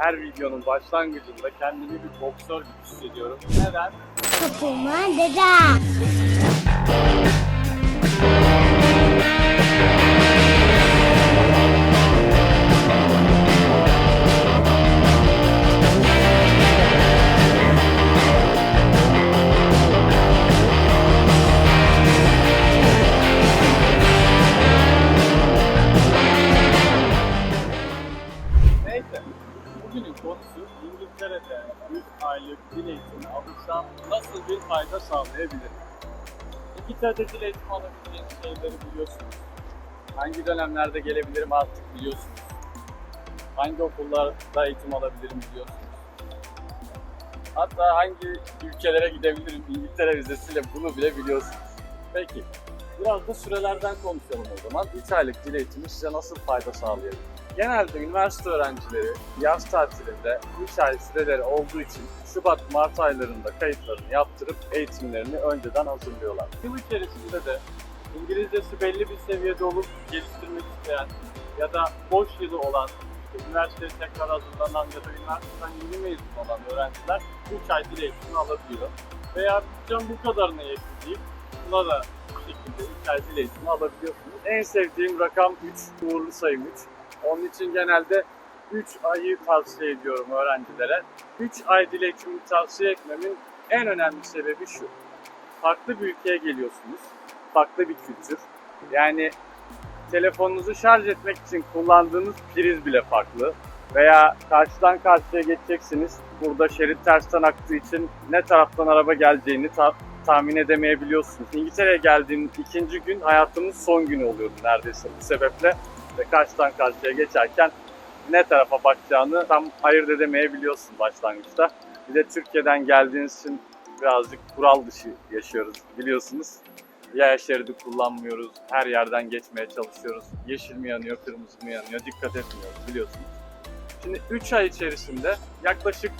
her videonun başlangıcında kendimi bir boksör gibi hissediyorum. Neden? Kapıma dede. Nasıl bir fayda sağlayabilirim? İngiltere'de dil eğitimi alabileceğiniz şeyleri biliyorsunuz. Hangi dönemlerde gelebilirim artık biliyorsunuz. Hangi okullarda eğitim alabilirim biliyorsunuz. Hatta hangi ülkelere gidebilirim İngiltere vizesiyle bunu bile biliyorsunuz. Peki, biraz da sürelerden konuşalım o zaman. 3 aylık dil eğitimi size nasıl fayda sağlayabilir? Genelde üniversite öğrencileri yaz tatilinde 3 ay süreleri olduğu için Şubat-Mart aylarında kayıtlarını yaptırıp eğitimlerini önceden hazırlıyorlar. Yıl içerisinde de İngilizcesi belli bir seviyede olup geliştirmek isteyen ya da boş yılı olan, işte üniversiteye tekrar hazırlanan ya da üniversiteden yeni mezun olan öğrenciler 3 ay dil eğitimi alabiliyor. Veya bütçem bu kadarına yetti deyip buna da bu şekilde 3 ay dil eğitimi alabiliyorsunuz. En sevdiğim rakam 3, uğurlu sayım 3. Onun için genelde 3 ayı tavsiye ediyorum öğrencilere. 3 ay dil eğitimini tavsiye etmemin en önemli sebebi şu. Farklı bir ülkeye geliyorsunuz. Farklı bir kültür. Yani telefonunuzu şarj etmek için kullandığınız priz bile farklı. Veya karşıdan karşıya geçeceksiniz. Burada şerit tersten aktığı için ne taraftan araba geleceğini ta- tahmin edemeyebiliyorsunuz. İngiltere'ye geldiğim ikinci gün hayatımın son günü oluyordu neredeyse bu sebeple ve karşıdan karşıya geçerken ne tarafa bakacağını tam ayırt edemeyebiliyorsun başlangıçta. Bir de Türkiye'den geldiğiniz için birazcık kural dışı yaşıyoruz biliyorsunuz. Yaya şeridi kullanmıyoruz, her yerden geçmeye çalışıyoruz. Yeşil mi yanıyor, kırmızı mı yanıyor dikkat etmiyoruz biliyorsunuz. Şimdi 3 ay içerisinde yaklaşık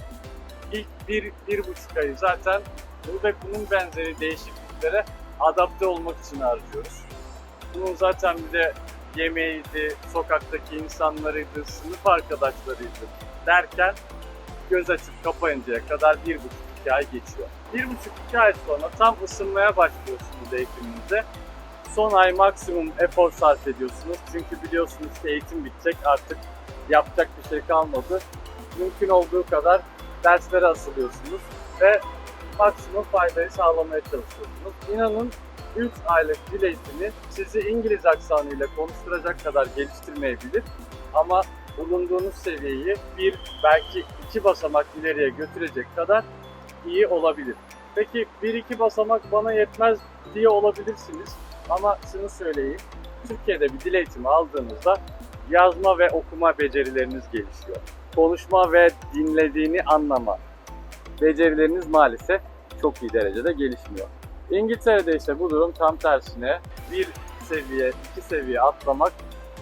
ilk 1 bir, buçuk ayı zaten bu ve bunun benzeri değişikliklere adapte olmak için harcıyoruz. Bunun zaten bir de yemeğiydi, sokaktaki insanlarıydı, sınıf arkadaşlarıydı derken göz açıp kapayıncaya kadar bir buçuk iki ay geçiyor. Bir buçuk iki ay sonra tam ısınmaya başlıyorsunuz eğitiminize. Son ay maksimum efor sarf ediyorsunuz. Çünkü biliyorsunuz ki eğitim bitecek artık yapacak bir şey kalmadı. Mümkün olduğu kadar derslere asılıyorsunuz ve maksimum faydayı sağlamaya çalışıyorsunuz. İnanın 3 aylık dil eğitimi sizi İngiliz aksanıyla konuşturacak kadar geliştirmeyebilir ama bulunduğunuz seviyeyi bir belki iki basamak ileriye götürecek kadar iyi olabilir. Peki bir iki basamak bana yetmez diye olabilirsiniz ama şunu söyleyeyim. Türkiye'de bir dil eğitimi aldığınızda yazma ve okuma becerileriniz gelişiyor. Konuşma ve dinlediğini anlama becerileriniz maalesef çok iyi derecede gelişmiyor. İngiltere'de ise bu durum tam tersine bir seviye, iki seviye atlamak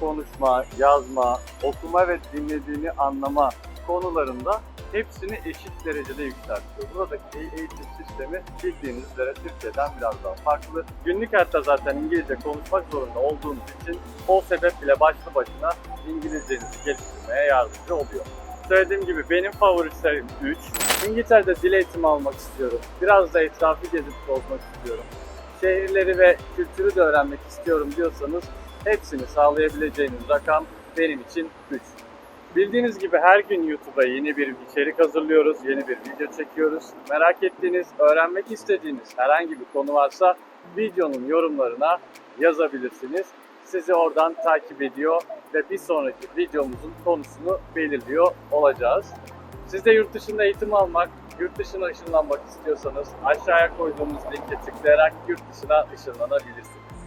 konuşma, yazma, okuma ve dinlediğini anlama konularında hepsini eşit derecede yükseltiyor. Buradaki eğitim sistemi bildiğiniz üzere Türkiye'den biraz daha farklı. Günlük hayatta zaten İngilizce konuşmak zorunda olduğunuz için o sebep bile başlı başına İngilizcenizi geliştirmeye yardımcı oluyor. Söylediğim gibi benim favori sayım 3. İngiltere'de dil eğitimi almak istiyorum. Biraz da etrafı gezip tozmak istiyorum. Şehirleri ve kültürü de öğrenmek istiyorum diyorsanız hepsini sağlayabileceğiniz rakam benim için 3. Bildiğiniz gibi her gün YouTube'a yeni bir içerik hazırlıyoruz, yeni bir video çekiyoruz. Merak ettiğiniz, öğrenmek istediğiniz herhangi bir konu varsa videonun yorumlarına yazabilirsiniz. Sizi oradan takip ediyor ve bir sonraki videomuzun konusunu belirliyor olacağız. Siz de yurt dışında eğitim almak, yurt dışına ışınlanmak istiyorsanız aşağıya koyduğumuz linke tıklayarak yurt dışına ışınlanabilirsiniz.